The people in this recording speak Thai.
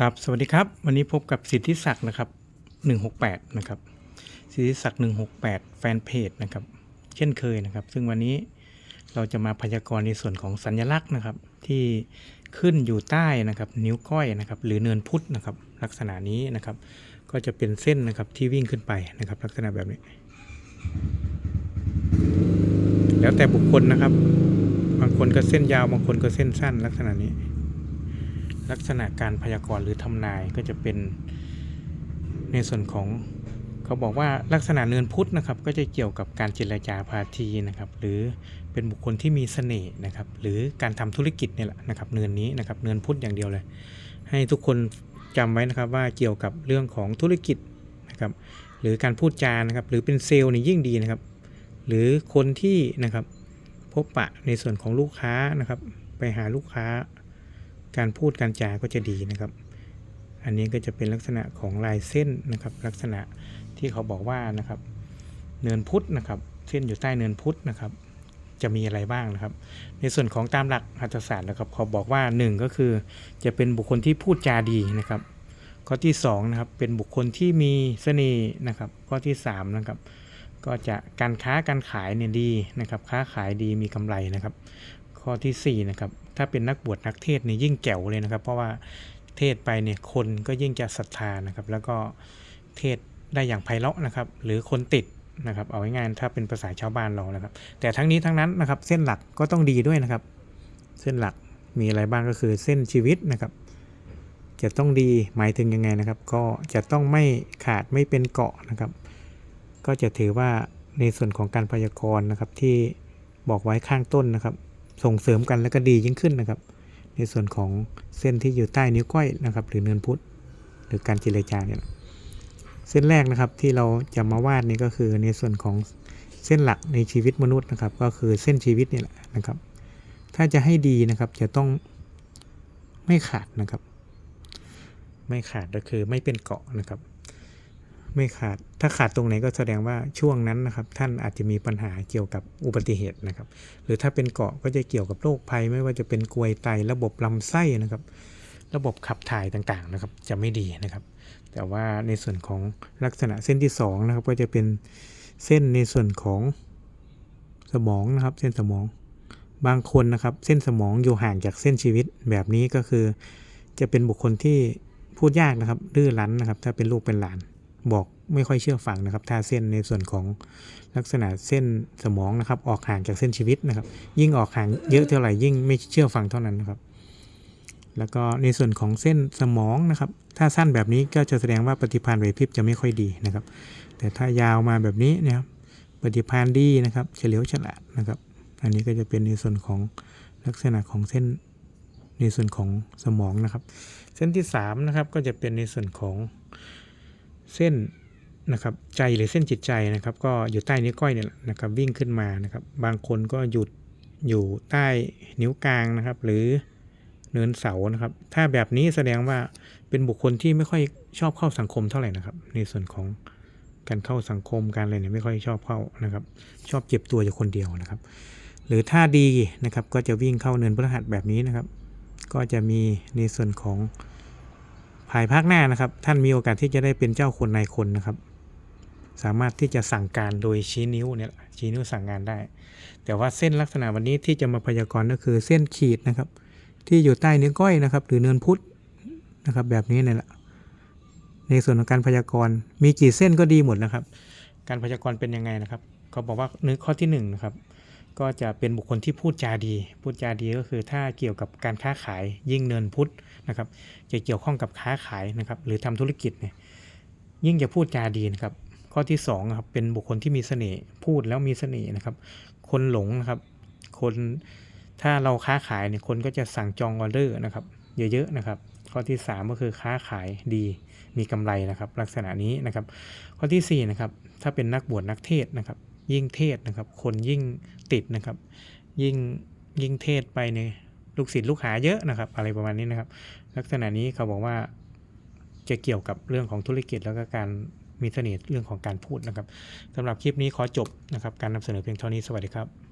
ครับสวัสดีครับ วันนี้พบกับสิทธิศักดิ์นะครับ 168 นะครับ สิทธิศักดิ์ 168 แฟนเพจนะครับ เช่นเคยนะครับ ซึ่งวันนี้เราจะมาพยากรณ์ในส่วนของสัญลักษณ์นะครับ ที่ขึ้นอยู่ใต้นะครับ นิ้วก้อยนะครับ หรือเนินพุทธนะครับ ลักษณะนี้นะครับ ก็จะเป็นเส้นนะครับที่วิ่งขึ้นไปนะครับ ลักษณะแบบนี้ แล้วแต่บุคคลนะครับ บางคนก็เส้นยาวบางคนก็เส้นสั้นลักษณะนี้ ลักษณะการพยากรณ์หรือทำนายก็จะเป็นในส่วนของเขาบอกว่าลักษณะเนินพุทธนะครับ ก็จะเกี่ยวกับการเจรจาพาทีนะครับ หรือเป็นบุคคลที่มีเสน่ห์นะครับ หรือการทำธุรกิจเนี่ยแหละนะครับ เนินนี้นะครับ เนินพุทธอย่างเดียวเลย ให้ทุกคนจำไว้นะครับว่าเกี่ยวกับเรื่องของธุรกิจนะครับ หรือการพูดจานะครับ หรือเป็นเซลล์นี่ยิ่งดีนะครับ หรือคนที่นะครับพบปะในส่วนของลูกค้านะครับ ไปหาลูกค้า การพูดการจาก็จะดีนะครับ อันนี้ก็จะเป็นลักษณะของลายเส้นนะครับ ลักษณะที่เขาบอกว่านะครับ เนินพุทธนะครับ เส้นอยู่ใต้เนินพุทธนะครับ จะมีอะไรบ้างนะครับ ในส่วนของตามหลักหัตถศาสตร์นะครับ เขาบอกว่า 1 ก็คือ จะเป็นบุคคลที่พูดจาดีนะครับ ข้อที่2นะครับเป็นบุคคลที่มีเสน่ห์นะครับ ข้อที่3นะครับก็จะการค้าการขายเนี่ยดีนะครับ ค้าขายดีมีกำไรนะครับ ข้อทีสี่4นะครับ ถ้าเป็นนักบวชนักเทศน์นี่ยิ่งแจ๋วเลยนะครับ เพราะว่าเทศไปเนี่ยคนก็ยิ่งจะศรัทธานะครับ แล้วก็เทศได้อย่างไพเราะนะครับ หรือคนติดนะครับ เอาง่ายๆถ้าเป็นภาษาชาวบ้านเรานะครับ แต่ทั้งนี้ทั้งนั้นนะครับ เส้นหลักก็ต้องดีด้วยนะครับ เส้นหลักมีอะไรบ้างก็คือเส้นชีวิตนะครับ จะต้องดีหมายถึงยังไงนะครับ ก็จะต้องไม่ขาดไม่เป็นเกาะนะครับ ก็จะถือว่าในส่วนของการพยากรณ์นะครับที่บอกไว้ข้างต้นนะครับ ส่งเสริมกันแล้วก็ดียิ่งขึ้นนะครับ ในส่วนของเส้นที่อยู่ใต้นิ้วก้อยนะครับ หรือเนินพุทธหรือการเจรจาเนี่ยเส้นแรกนะครับที่เราจะมาวาดนี่ก็คือในส่วนของเส้นหลักในชีวิตมนุษย์นะครับ ก็คือเส้นชีวิตนี่แหละนะครับ ถ้าจะให้ดีนะครับจะต้องไม่ขาดนะครับ ไม่ขาดก็คือไม่เป็นเกาะนะครับ ไม่ขาด ถ้าขาดตรงไหนก็แสดงว่าช่วงนั้นนะครับ ท่านอาจจะมีปัญหาเกี่ยวกับอุบัติเหตุนะครับ หรือถ้าเป็นเกาะก็จะเกี่ยวกับโรคภัย ไม่ว่าจะเป็นกรวยไตระบบลำไส้นะครับ ระบบขับถ่ายต่างๆนะครับ จะไม่ดีนะครับ แต่ว่าในส่วนของลักษณะเส้นที่สองนะครับ ก็จะเป็นเส้นในส่วนของสมองนะครับ เส้นสมอง บางคนนะครับ เส้นสมองอยู่ห่างจากเส้นชีวิตแบบนี้ก็คือ จะเป็นบุคคลที่พูดยากนะครับดื้อรั้นนะครับ ถ้าเป็นลูกเป็นหลาน บอกไม่ค่อยเชื่อฟังนะครับถ้าเส้นในส่วนของลักษณะเส้นสมองนะครับ ออกห่างจากเส้นชีวิตนะครับ ยิ่งออกห่างเยอะเท่าไหร่ยิ่งไม่เชื่อฟังเท่านั้นนะครับ แล้วก็ในส่วนของเส้นสมองนะครับ ถ้าสั้นแบบนี้ก็จะแสดงว่าปฏิภาณไหวพริบจะไม่ค่อยดีนะครับ แต่ถ้ายาวมาแบบนี้นะครับปฏิภาณดีนะครับเฉลียวฉลาดนะครับ อันนี้ก็จะเป็นในส่วนของลักษณะของเส้นในส่วนของสมองนะครับ เส้นที่3นะครับก็จะเป็นในส่วนของ เส้นนะครับใจหรือเส้นจิตใจนะครับ ก็อยู่ใต้นิ้วก้อยเนี่ยนะครับวิ่งขึ้นมานะครับ บางคนก็หยุดอยู่ใต้นิ้วกลางนะครับ หรือเนินเสานะครับ ถ้าแบบนี้แสดงว่าเป็นบุคคลที่ไม่ค่อยชอบเข้าสังคมเท่าไหร่นะครับ ในส่วนของการเข้าสังคมการอะไรเนี่ยไม่ค่อยชอบเข้านะครับ ชอบเจ็บตัวอยู่คนเดียวนะครับ หรือถ้าดีนะครับก็จะวิ่งเข้าเนินพฤหัสแบบนี้นะครับ ก็จะมีในส่วนของ ภายภาคหน้านะครับ ท่านมีโอกาสที่จะได้เป็นเจ้าคนนายคนนะครับ สามารถที่จะสั่งการโดยชี้นิ้วเนี่ยชี้นิ้วสั่งงานได้ แต่ว่าเส้นลักษณะวันนี้ที่จะมาพยากรณ์ก็คือเส้นขีดนะครับ ที่อยู่ใต้นิ้วก้อยนะครับ หรือเนินพุทธนะครับ แบบนี้เนี่ยแหละในส่วนของการพยากรณ์มีกี่เส้นก็ดีหมดนะครับ การพยากรณ์เป็นยังไงนะครับเขาบอกว่าเนื้อข้อที่หนึ่งนะครับ ก็จะเป็นบุคคลที่พูดจาดี พูดจาดีก็คือถ้าเกี่ยวกับการค้าขายยิ่งเนินพุทธนะครับ จะเกี่ยวข้องกับค้าขายนะครับ หรือทำธุรกิจเนี่ยยิ่งจะพูดจาดีนะครับ ข้อที่สองครับเป็นบุคคลที่มีเสน่ห์พูดแล้วมีเสน่ห์นะครับ คนหลงนะครับ คนถ้าเราค้าขายเนี่ยคนก็จะสั่งจองออเดอร์นะครับ เยอะๆนะครับ ข้อที่สามก็คือค้าขายดีมีกำไรนะครับ ลักษณะนี้นะครับ ข้อที่สี่นะครับถ้าเป็นนักบวชนักเทศน์นะครับ ยิ่งเทศนะครับ คนยิ่งติดนะครับ ยิ่งยิ่งเทศไปในยลูกศิษย์ลูกหาเยอะนะครับ อะไรประมาณนี้นะครับ ลักษณะนี้เขาบอกว่าจะเกี่ยวกับเรื่องของธุรกิจแล้วก็การมีเสน่ห์เรื่องของการพูดนะครับสำหรับคลิปนี้ขอจบนะครับ การนำเสนอเพียงเท่านี้สวัสดีครับ